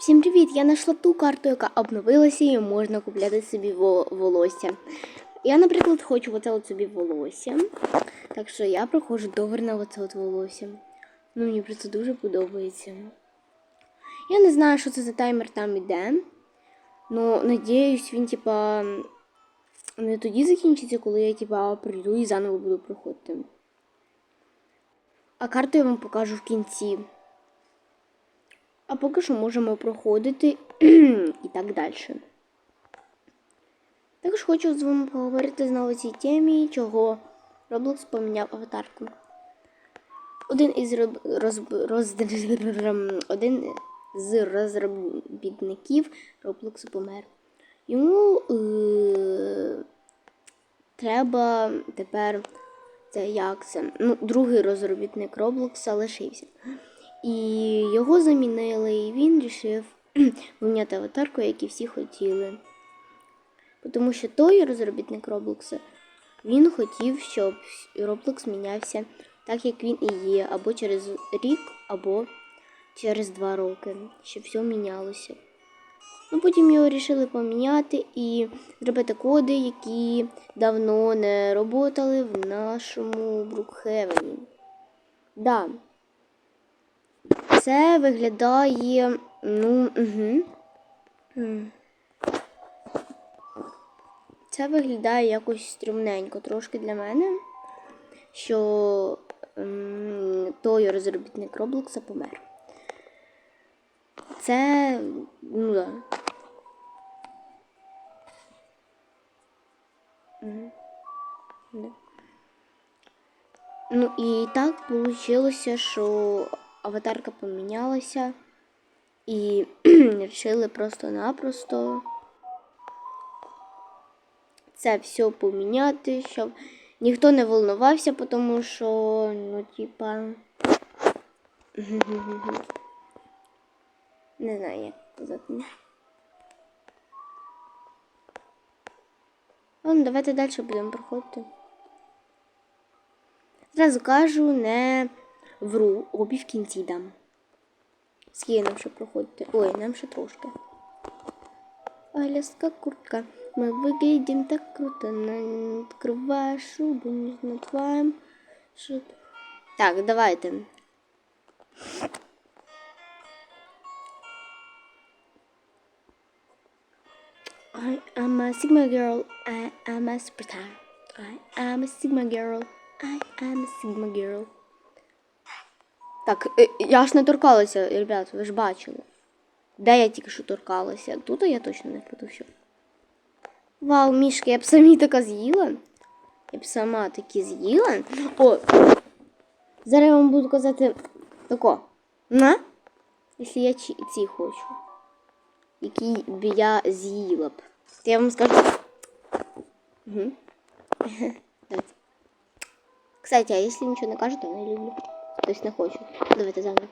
Всім привіт! Я знайшла ту карту, яка обновилася і можна купляти собі волосся. Я, наприклад, хочу оце от собі волосся. Так що я проходжу договір на оце от волосся. Ну, мені просто дуже подобається. Я не знаю, що це за таймер там іде. Ну, надіюсь, він, типа, не тоді закінчиться, коли я, типа, прийду і заново буду проходити. А карту я вам покажу в кінці. А поки що можемо проходити і так далі. Також хочу з вами поговорити знову цій темі, чого Roblox поміняв аватарку. Один із роз... роз... один з розробітників Roblox помер. Йому е... треба тепер це як це? Ну, другий розробітник Roblox лишився. І його замінили, і він вирішив поміняти аватарку, як і всі хотіли. Тому що той розробітник Роблокса, він хотів, щоб Roblox мінявся так, як він і є, або через рік, або через два роки, щоб все мінялося. Ну, потім його вирішили поміняти і зробити коди, які давно не роботали в нашому Брукхевені. Да. Це виглядає, ну, угу. Це виглядає якось стрімненько трошки для мене, що той розробітник Роблокса помер. Це, ну да. Ну і так вийшло, що аватарка помінялася і вирішили просто-напросто це все поміняти, щоб ніхто не волнувався, тому що, ну, типа. Не знаю, як сказати. Ладно, давайте далі будемо проходити. Зразу кажу, не вру, обі в кінці дам. Скільки нам ще проходити? Ой, нам ще трошки. Аляска куртка. Мы выглядим так круто. На- Открывая шубу, не надеваем шубу. Так, давайте. I am a Sigma girl. I am a superstar. I am a Sigma girl. I am a Sigma girl. Так, е, я ж не торкалася, ребят, ви ж бачили. Де я тільки що торкалася? Тут я точно не впаду. Вау, мішки, я б самі така з'їла. Я б сама такі з'їла. О! Зараз я вам буду казати тако. На? Якщо я ці, хочу. Які б я з'їла б. Я вам скажу. Угу. Кстати, а нічого не кажу, то не люблю. Тобто не хочу. Давайте заново.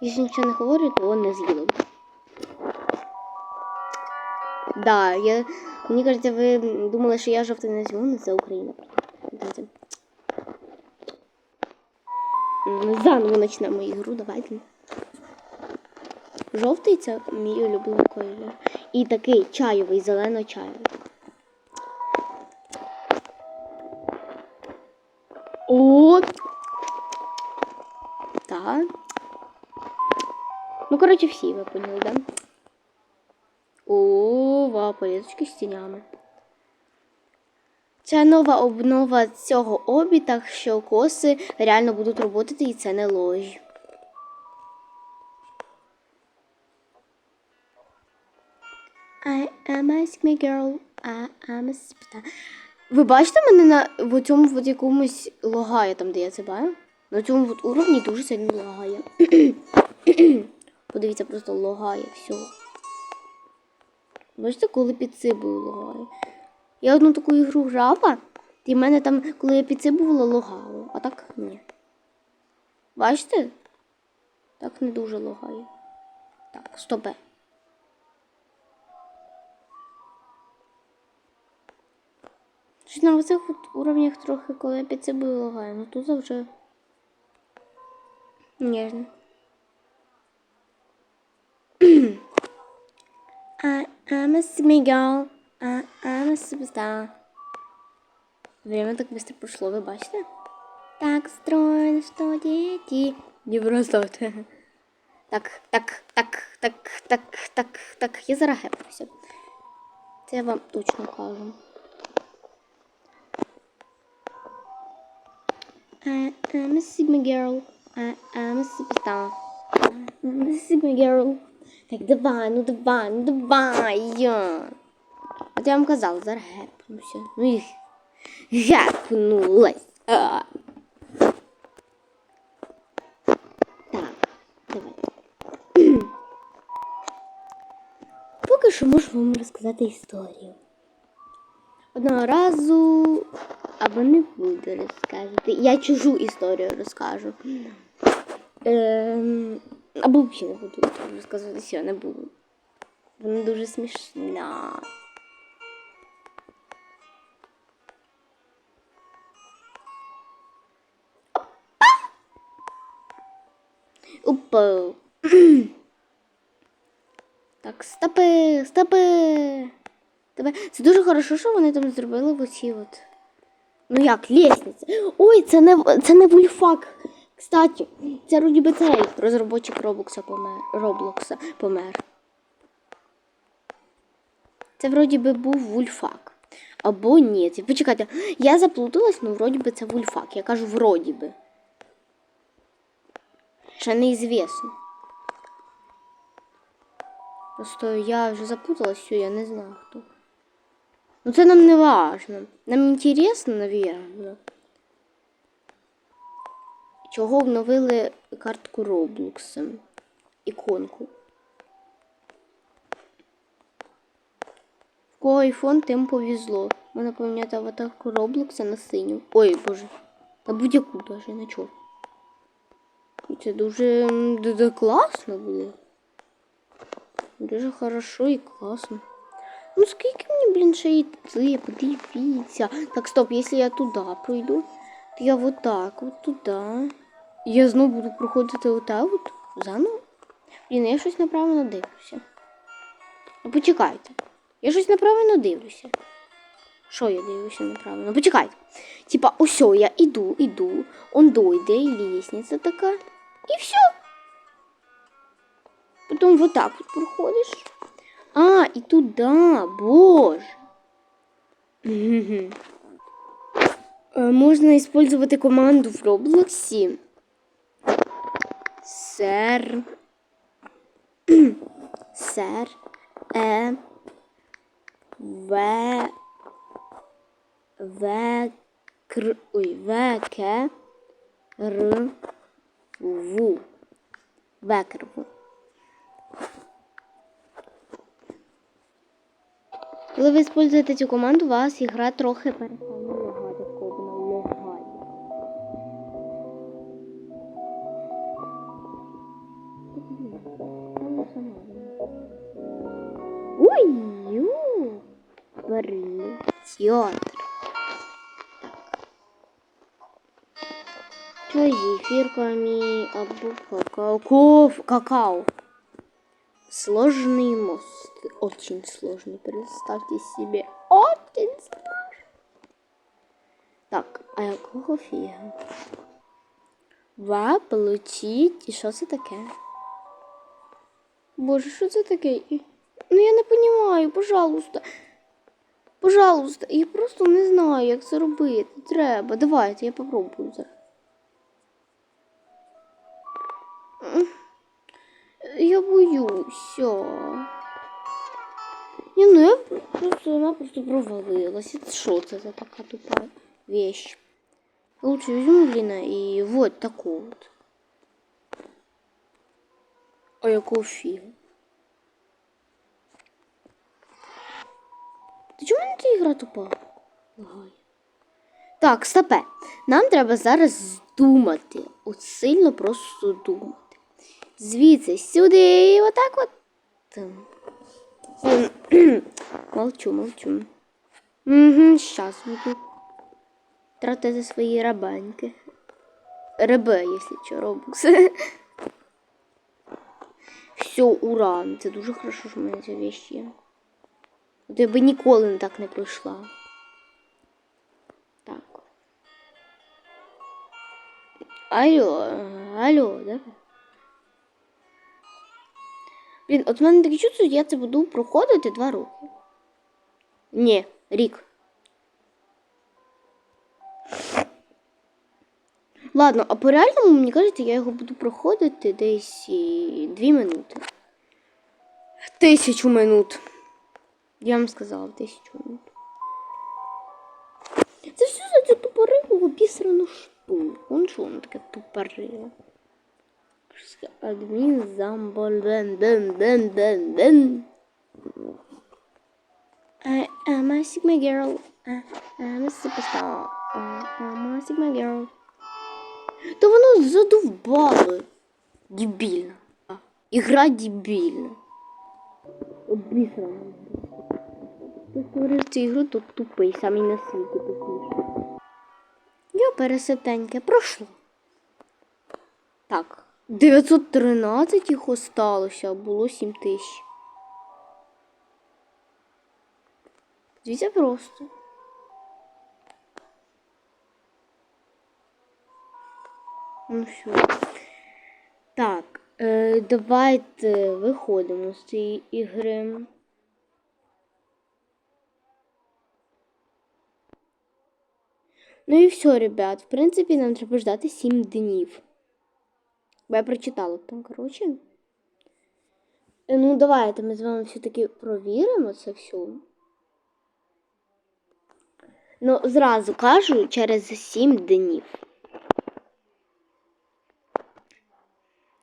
Якщо нічого не говорю, то не з'їла б. Да, я... Мені кажеться, ви думали, що я жовтий не візьму, але це Україна. Давайте. Заново почнемо ігру, давайте. Жовтий це мій улюблений колір. І такий чайовий, зелено-чайовий. Ну, коротше, всі ви поняли, да? О, вау, політочки з тінями. Це нова обнова цього обі, так що коси реально будуть роботи, і це не ложь. I am a Sigma girl, I am a. Ви бачите мене на в цьому от якомусь лагає, там, де я це бачу? На цьому от уровні дуже сильно лагає. Подивіться, просто лагає все. Бачите, коли підсибую лагає. Я одну таку ігру грала, і в мене там, коли я підсибувала, лагало, а так ні. Бачите? Так не дуже лагає. Так, стопе. Щось на цих уровнях трохи, коли я підсибую, лагає, ну тут вже ніжно. I'm a. I, I'm a superstar. Время так быстро прошло, вы бачите? Так стройно, что дети не вырастают. Так, так, так, так, так, так, так, я зараз гепнуся. Це я вам точно кажу. I, I'm a Sigma girl. I, I'm a superstar. I'm a Sigma girl. Так, давай, ну давай, ну давай. От я вам казала, зараз гепнуся. Ну і гепнулась. А. Так, давайте. Поки що можу вам розказати історію. Одного разу або не буду розказувати. Я чужу історію розкажу. Ем, або взагалі не буду розказувати, все, не буду. Вона дуже смішна. Опа. Так, стопи, стопи. Це дуже хорошо, що вони там зробили оці от. Ну як, лестниця. Ой, це не це не вульфак. Кстати, це вроді би цей розробочик Роблокса помер. Роблокса помер. Це вроді би був вульфак. Або ні. Почекайте, я заплуталась, ну вроді би це вульфак. Я кажу вроді би. Ще неізвісно. Просто я вже запуталась, все, я не знаю хто. Ну це нам не важно. Нам інтересно, навірно. Чого обновили картку Роблокса? Іконку. В кого айфон, тим повезло. Можна поміняти аватарку Роблокса на синю. Ой, боже. На будь-яку даже, на. І Це дуже м, дуже класно буде. Дуже хорошо і класно. Ну скільки мені, блін, ще йти, подивіться. Так, стоп, якщо я туди пройду, то я вот так, от туди. Я знову буду проходити отак от заново. Блін, я щось неправильно дивлюся. Ну почекайте. Я щось неправильно дивлюся. Що я дивлюся неправильно? Почекайте. Типа, усьо, я іду, іду, он дойде, і лестниця така. І все. Потім вот так вот проходиш. А, і туди, боже. Е, Можна использовать команду в Роблоксі. Сер. Сер. Е. В. В. Кр. Ой, В. К. Р. В. Векрву. Коли ви використовуєте цю команду, у вас ігра трохи перестане Ой, ю, блин, театр. Чай с зефирками, або какао. Коф, какао. Сложный мост. Очень сложный. Представьте себе. Очень сложный. Так, а якого фіга? Ва, получить. І що це таке? Боже, що це таке? І- Ну я не розумію, пожалуйста. Пожалуйста, я просто не знаю, як це робити. Треба. Давайте, я попробую зараз. М. Я боюся. Ні, ну я просто вона просто провалилась. Це що це за така тупа вещь? Лучше возьму, блин, и вот такую вот. А якого фіга? Ти чому не ця ігра тупа? Лагає. Так, стопе. Нам треба зараз думати. От сильно просто думати. Звідси сюди отак от. Молчу, молчу. Угу, щас буду тратити свої рабаньки. Ребе, якщо що, робокс. Все, ура. Це дуже хорошо, що в мене ця вещь є. Я би ніколи не так не пройшла. Так. Алло, алло, да? Блін, от в мене таке чувство, я це буду проходити два роки. Ні, рік. Ладно, а по реальному, мені кажеться, я його буду проходити десь і дві минути. Тисячу минут. Я вам сказала тисячу минут. Це все за цю тупорилу бісерану штуку. Он що воно таке тупорило? Адмін замбол бен бен бен бен бен. I am a Sigma girl. I am a superstar. I am a Sigma girl. Та воно задовбало. Дебільно. Ігра дебільна. Обісрана. Створив цю ігру, то тупий, самий на світі тупіший. Йо, пересетеньке, пройшло. Так. 913 їх осталося, було 7 тисяч. Дивіться просто. Ну все. Так, е, давайте виходимо з цієї ігри. Ну і все, ребят. В принципі, нам треба ждати 7 днів. Бо я прочитала там, коротше. Е, Ну, давайте ми з вами все-таки провіримо це все. Ну, зразу кажу, через 7 днів.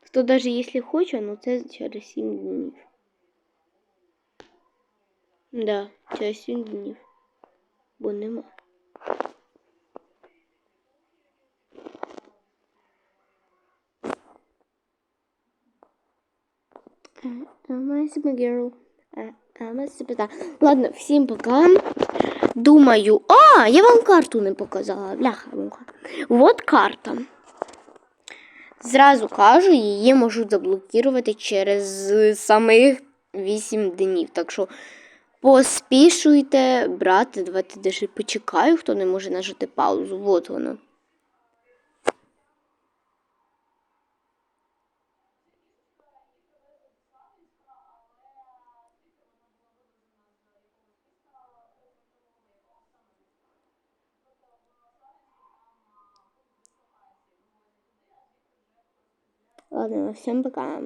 Хто навіть якщо хоче, ну це через 7 днів. Да, через 7 днів. Бо нема. Girl. Ладно, всім пока. Думаю. А, я вам карту не показала. Бляха муха. Вот карта. Зразу кажу, її можуть заблокувати через самих 8 днів. Так що поспішуйте брати. Давайте даже почекаю, хто не може нажати паузу. Вот воно. Ладно, всем пока.